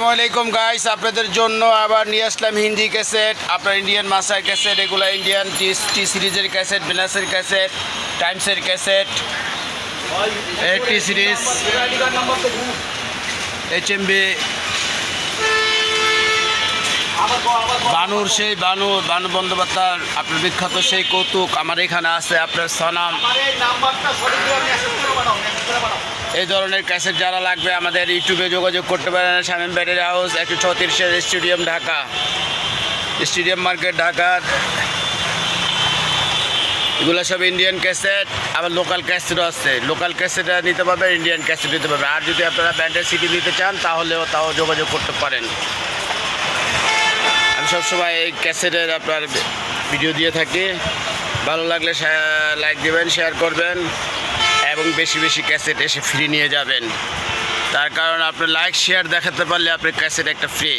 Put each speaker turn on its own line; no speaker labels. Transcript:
আসসালামাইকুম গাইস আপনাদের জন্য আবার নিয়ে আসলাম হিন্দি ক্যাসেট। আপনার ইন্ডিয়ান মাসার ক্যাসেট, এগুলো ইন্ডিয়ান টি সিরিজের ক্যাসেট বেনাসের ক্যাসেট টাইমসের cassette. T series. H M V বানুর সেই বানু বানু বন্দ্যোপাধ্যায়, আপনার বিখ্যাত সেই কৌতুক আমার এখানে আছে, আপনার সনাম এই ধরনের ক্যাসেট যারা লাগবে, আমাদের ইউটিউবে যোগাযোগ করতে পারেন। শামীম ব্যাটারি হাউস, একশো ছত্রিশের stadium Dhaka. Stadium market Dhaka. এগুলো সব ইন্ডিয়ান ক্যাসেট আবার লোকাল ক্যাসেটও আছে। লোকাল ক্যাসেটটা নিতে পারবে ইন্ডিয়ান ক্যাসেট নিতে পারবে। আর যদি আপনারা ব্যান্ডের সিটি নিতে চান, তাহলেও তাও যোগাযোগ করতে পারেন। আমি সবসময় এই ক্যাসেটের আপনার ভিডিও দিয়ে থাকি। ভালো লাগলে লাইক দেবেন শেয়ার করবেন। এবং বেশি বেশি ক্যাসেট এসে ফ্রি নিয়ে যাবেন। তার কারণ আপনি লাইক শেয়ার দেখাতে পারলে আপনার ক্যাসেট একটা ফ্রি